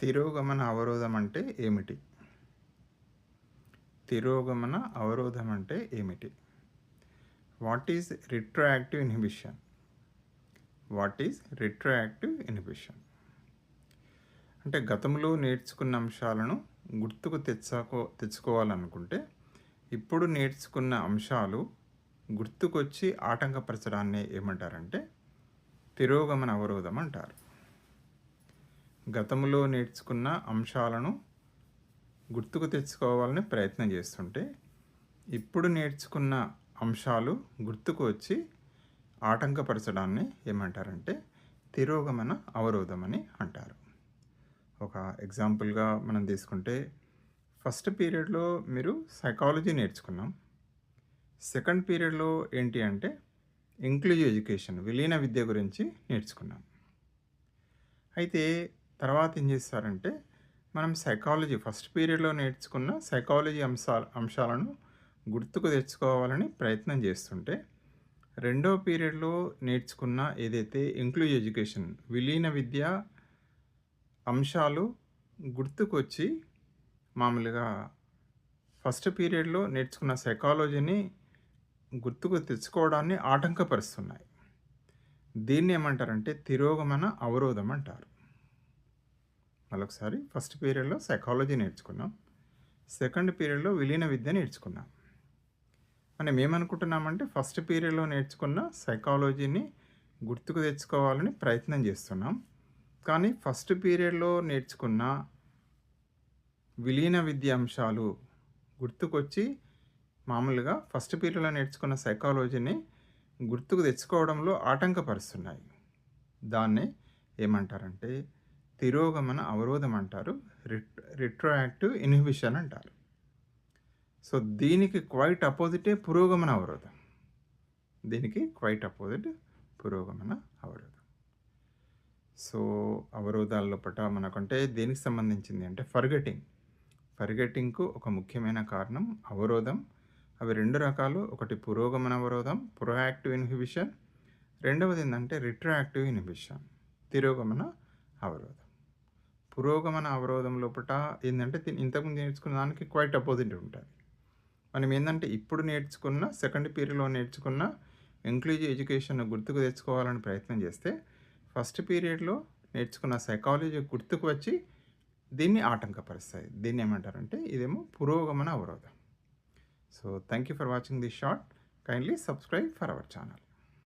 తిరోగమన అవరోధం అంటే ఏమిటి? తిరోగమన అవరోధం అంటే ఏమిటి? What is retroactive inhibition what is retroactive inhibition అంటే గతంలో నేర్చుకున్న అంశాలను గుర్తుకు తెచ్చుకో తెచ్చుకోవాలనుకుంటే ఇప్పుడు నేర్చుకున్న అంశాలు గుర్తుకొచ్చి ఆటంకపరచడాన్ని ఏమంటారంటే తిరోగమన అవరోధం అంటారు. గతంలో నేర్చుకున్న అంశాలను గుర్తుకు తెచ్చుకోవాలని ప్రయత్నం చేస్తుంటే ఇప్పుడు నేర్చుకున్న అంశాలు గుర్తుకు వచ్చి ఆటంకపరచడాన్ని ఏమంటారంటే తిరోగమన అవరోధం అని అంటారు. ఒక ఎగ్జాంపుల్గా మనం తీసుకుంటే ఫస్ట్ పీరియడ్లో మీరు సైకాలజీ నేర్చుకున్నాం. సెకండ్ పీరియడ్లో ఏంటి అంటే ఇంక్లూజివ్ ఎడ్యుకేషన్ విలీన విద్య గురించి నేర్చుకున్నాం. అయితే తర్వాత ఏం చేస్తారంటే మనం సైకాలజీ ఫస్ట్ పీరియడ్లో నేర్చుకున్న సైకాలజీ అంశాల అంశాలను గుర్తుకు తెచ్చుకోవాలని ప్రయత్నం చేస్తుంటే రెండో పీరియడ్లో నేర్చుకున్న ఏదైతే ఇంక్లూజ్ ఎడ్యుకేషన్ విలీన విద్య అంశాలు గుర్తుకొచ్చి మామూలుగా ఫస్ట్ పీరియడ్లో నేర్చుకున్న సైకాలజీని గుర్తుకు తెచ్చుకోవడాన్ని ఆటంకపరుస్తున్నాయి. దీన్ని ఏమంటారంటే తిరోగమన అవరోధం అంటారు. మరొకసారి ఫస్ట్ పీరియడ్లో సైకాలజీ నేర్చుకున్నాం. సెకండ్ పీరియడ్లో విలీన విద్య నేర్చుకున్నాం. మనం ఏమనుకుంటున్నామంటే ఫస్ట్ పీరియడ్లో నేర్చుకున్న సైకాలజీని గుర్తుకు తెచ్చుకోవాలని ప్రయత్నం చేస్తున్నాం. కానీ ఫస్ట్ పీరియడ్లో నేర్చుకున్న విలీన విద్య అంశాలు గుర్తుకొచ్చి మామూలుగా ఫస్ట్ పీరియడ్లో నేర్చుకున్న సైకాలజీని గుర్తుకు తెచ్చుకోవడంలో ఆటంకపరుస్తున్నాయి. దాన్ని ఏమంటారంటే తిరోగమన అవరోధం అంటారు. రిట్ రిట్రోయాక్టివ్ ఇన్హిబిషన్ అంటారు. సో దీనికి క్వైట్ అపోజిటే పురోగమన అవరోధం. దీనికి క్వైట్ అపోజిట్ పురోగమన అవరోధం. సో అవరోధాల లోపల మనకంటే దేనికి సంబంధించింది అంటే ఫర్గెటింగ్ ఫర్గెటింగ్కు ఒక ముఖ్యమైన కారణం అవరోధం. అవి రెండు రకాలు. ఒకటి పురోగమన అవరోధం ప్రొయాక్టివ్ ఇన్హిబిషన్ రెండవది ఏంటంటే రిట్రోయాక్టివ్ ఇన్హిబిషన్ తిరోగమన అవరోధం. పురోగమన అవరోధం లోపల ఏంటంటే ఇంతకుముందు నేర్చుకున్న దానికి క్వైట్ అపోజిట్ ఉంటుంది. మనం ఏంటంటే ఇప్పుడు నేర్చుకున్న సెకండ్ పీరియడ్లో నేర్చుకున్న ఇంక్లూజివ్ ఎడ్యుకేషన్ గుర్తుకు తెచ్చుకోవాలని ప్రయత్నం చేస్తే ఫస్ట్ పీరియడ్లో నేర్చుకున్న సైకాలజీ గుర్తుకు వచ్చి దీన్ని ఆటంకపరుస్తాయి. దీన్ని ఏమంటారంటే ఇదేమో పురోగమన అవరోధం. So thank you for watching this short kindly subscribe for our channel